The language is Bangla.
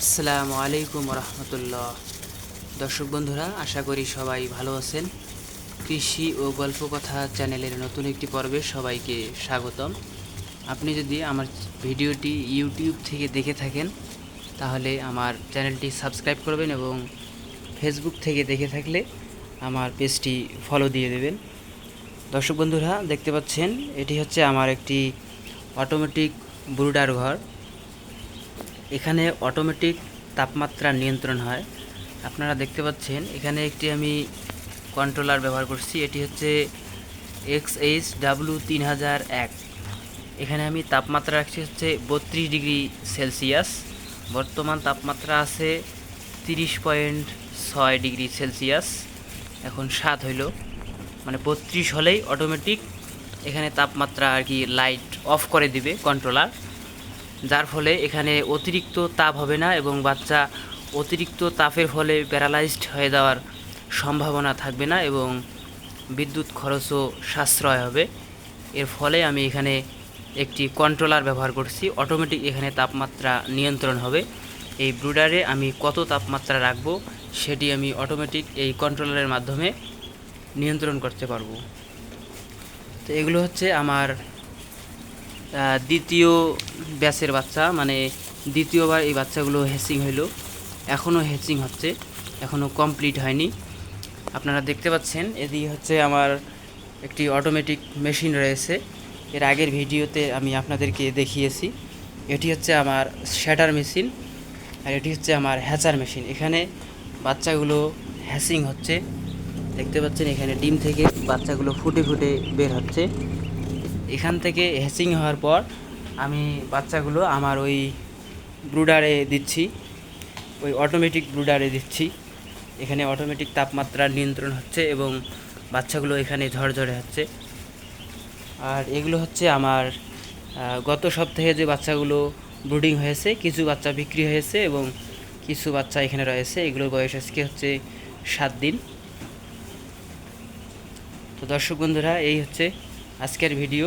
আসসালামু আলাইকুম রহমতুল্লাহ। দর্শক বন্ধুরা, আশা করি সবাই ভালো আছেন। কৃষি ও গল্প কথা চ্যানেলের নতুন একটি পর্বে সবাইকে স্বাগতম। আপনি যদি আমার ভিডিওটি ইউটিউব থেকে দেখে থাকেন, তাহলে আমার চ্যানেলটি সাবস্ক্রাইব করবেন এবং ফেসবুক থেকে দেখে থাকলে আমার পেজটি ফলো দিয়ে দেবেন। দর্শক বন্ধুরা, দেখতে পাচ্ছেন, এটি হচ্ছে আমার একটি অটোমেটিক ব্রুডার ঘর। এখানে অটোমেটিক তাপমাত্রা নিয়ন্ত্রণ হয়। আপনারা দেখতে পাচ্ছেন, এখানে একটি আমি কন্ট্রোলার ব্যবহার করছি, এটি হচ্ছে এক্স এইচ ডাব্লু তিন হাজার এক। এখানে আমি তাপমাত্রা রাখছি হচ্ছে বত্রিশ ডিগ্রি সেলসিয়াস। বর্তমান তাপমাত্রা আছে তিরিশ পয়েন্ট ছয় ডিগ্রি সেলসিয়াস। এখন সাত হইল মানে বত্রিশ হলেই অটোমেটিক এখানে তাপমাত্রা আর কি লাইট অফ করে দিবে কন্ট্রোলার যার ফলে এখানে অতিরিক্ত তাপ হবে না এবং বাচ্চা অতিরিক্ত তাপের ফলে প্যারালাইজড হয়ে যাওয়ার সম্ভাবনা থাকবে না এবং বিদ্যুৎ খরচও সাশ্রয় হবে। এর ফলে আমি এখানে একটি কন্ট্রোলার ব্যবহার করছি। অটোমেটিক এখানে তাপমাত্রা নিয়ন্ত্রণ হবে। এই ব্রুডারে আমি কত তাপমাত্রা রাখব সেটি আমি অটোমেটিক এই কন্ট্রোলারের মাধ্যমে নিয়ন্ত্রণ করতে পারব। তো এগুলো হচ্ছে আমার দ্বিতীয় ব্যাচের বাচ্চা মানে দ্বিতীয়বার এই বাচ্চাগুলো হ্যাচিং হইল। এখনও হ্যাচিং হচ্ছে এখনও কমপ্লিট হয়নি। আপনারা দেখতে পাচ্ছেন, এদিকে হচ্ছে আমার একটি অটোমেটিক মেশিন রয়েছে। এর আগের ভিডিওতে আমি আপনাদেরকে দেখিয়েছি। এটি হচ্ছে আমার শ্যাটার মেশিন আর এটি হচ্ছে আমার হ্যাচার মেশিন এখানে বাচ্চাগুলো হ্যাচিং হচ্ছে। দেখতে পাচ্ছেন, এখানে ডিম থেকে বাচ্চাগুলো ফুটে ফুটে বের হচ্ছে। এখান থেকে হ্যাচিং হওয়ার পর আমি বাচ্চাগুলো আমার ওই ব্রুডারে দিচ্ছি, ওই অটোমেটিক ব্রুডারে দিচ্ছি। এখানে অটোমেটিক তাপমাত্রা নিয়ন্ত্রণ হচ্ছে এবং বাচ্চাগুলো এখানে ঝরঝরে হচ্ছে। আর এগুলো হচ্ছে আমার গত সপ্তাহে যে বাচ্চাগুলো ব্রুডিং হয়েছে, কিছু বাচ্চা বিক্রি হয়েছে এবং কিছু বাচ্চা এখানে রয়েছে। এগুলোর বয়স আজকে হচ্ছে সাত দিন। তো দর্শক বন্ধুরা, এই হচ্ছে আজকের ভিডিও।